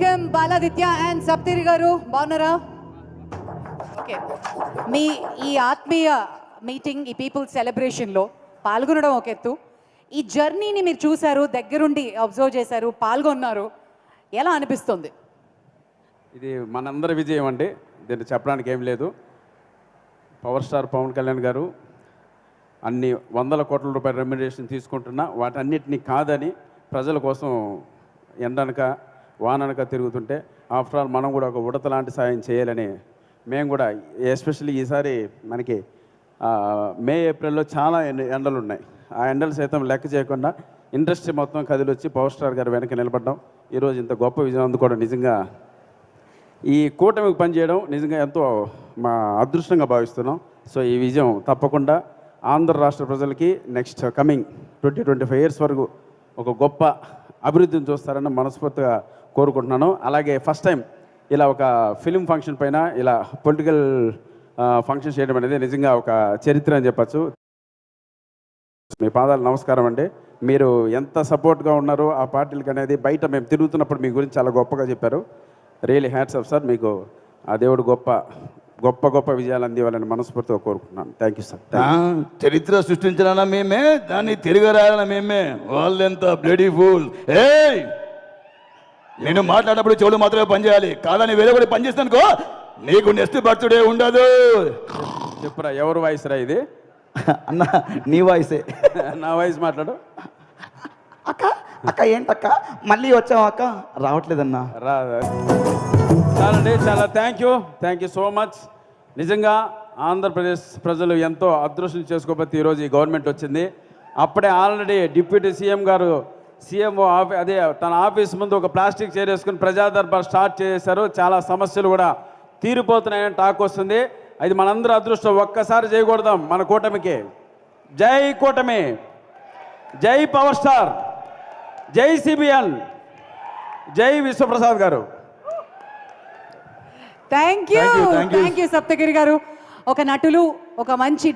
Welcome Baladitya and Saptagiri గారు బాగున్నారా? Okay. మీ ఈ ఆత్మీయ మీటింగ్ ఈ పీపుల్ సెలబ్రేషన్లో పాల్గొనడం ఒక ఎత్తు. ఈ జర్నీని మీరు చూశారు దగ్గరుండి అబ్జర్వ్ చేశారు పాల్గొన్నారు. ఎలా అనిపిస్తుంది? ఇది మనందరి విజయం అండి. దీన్ని చెప్పడానికి ఏం లేదు. పవర్ స్టార్ పవన్ కళ్యాణ్ గారు అన్ని వందల కోట్ల రూపాయల రెమ్యునరేషన్ తీసుకుంటున్నా. వాటన్నిటిని కాదని ప్రజల కోసం ఎండనక వాననక తిరుగుతుంటే ఆఫ్టర్ ఆల్ మనం కూడా ఒక ఉడత లాంటి సాయం చేయాలని మేము కూడా ఎస్పెషల్లీ ఈసారి మనకి మే ఏప్రిల్లో చాలా ఎండలు ఉన్నాయి. ఆ ఎండలు సైతం లెక్క చేయకుండా ఇండస్ట్రీ మొత్తం కదిలొచ్చి పవర్ స్టార్ గారు వెనక నిలబడ్డం. ఈరోజు ఇంత గొప్ప విజయం అందుకోవడం నిజంగా ఈ కూటమికి పనిచేయడం నిజంగా ఎంతో మా అదృష్టంగా భావిస్తున్నాం. సో ఈ విజయం తప్పకుండా ఆంధ్ర రాష్ట్ర ప్రజలకి next coming twenty twenty five years వరకు ఒక గొప్ప అభివృద్ధిని చూస్తారని మనస్ఫూర్తిగా కోరుకుంటున్నాను. అలాగే ఫస్ట్ టైం ఇలా ఒక ఫిలిం ఫంక్షన్ పైన ఇలా పొలిటికల్ ఫంక్షన్ చేయడం అనేది నిజంగా ఒక చరిత్ర అని చెప్పచ్చు. మీ పాదాలు నమస్కారం అండి. మీరు ఎంత సపోర్ట్గా ఉన్నారో ఆ పార్టీలకు అనేది బయట మేము తిరుగుతున్నప్పుడు మీ గురించి చాలా గొప్పగా చెప్పారు. Really hats off sir. మీకు ఆ దేవుడు గొప్ప గొప్ప గొప్ప విజయాలు అందివ్వాలని మనస్ఫూర్తిగా కోరుకుంటున్నాను. థ్యాంక్ యూ సార్ చరిత్ర సృష్టించాలన్నా మేమే దాన్ని తిరగరాయాలన్నా మేమే. వాళ్ళెంత బ్లడీ ఫూల్ ఏయ్! నేను మాట్లాడినప్పుడు చెవులు మాత్రమే పనిచేయాలి కాదని వేరే కూడా పనిచేస్తానుకో నీకు నెక్స్ట్ బర్త్డే ఉండదు. చెప్పురా ఎవరు వాయిస్ రా ఇది? అన్న నీ వాయిసే నా వాయిస్ మాట్లాడు. అక్క అక్క ఏంటక్క? మళ్ళీ వచ్చావు అక్క? రావట్లేదన్నా. రా చాలండి చాలా thank you thank you so much నిజంగా ఆంధ్రప్రదేశ్ ప్రజలు ఎంతో అదృష్టం చేసుకోబోతే ఈరోజు ఈ గవర్నమెంట్ వచ్చింది. అప్పుడే ఆల్రెడీ డిప్యూటీ సీఎం గారు సీఎం ఆఫీ అదే తన ఆఫీస్ ముందు ఒక ప్లాస్టిక్ చైర్ వేసుకుని ప్రజా స్టార్ట్ చేశారు. చాలా సమస్యలు కూడా తీరిపోతున్నాయని టాక్ వస్తుంది. అది మనందరూ అదృష్టం. ఒక్కసారి చేయకూడదాం మన కూటమికి. జై కూటమి. జై పవర్ స్టార్. జై సిబిఎన్ జై Vishwaprasad garu. Thank you. Thank you Saptagiri garu. ఒక నటులు ఒక మంచి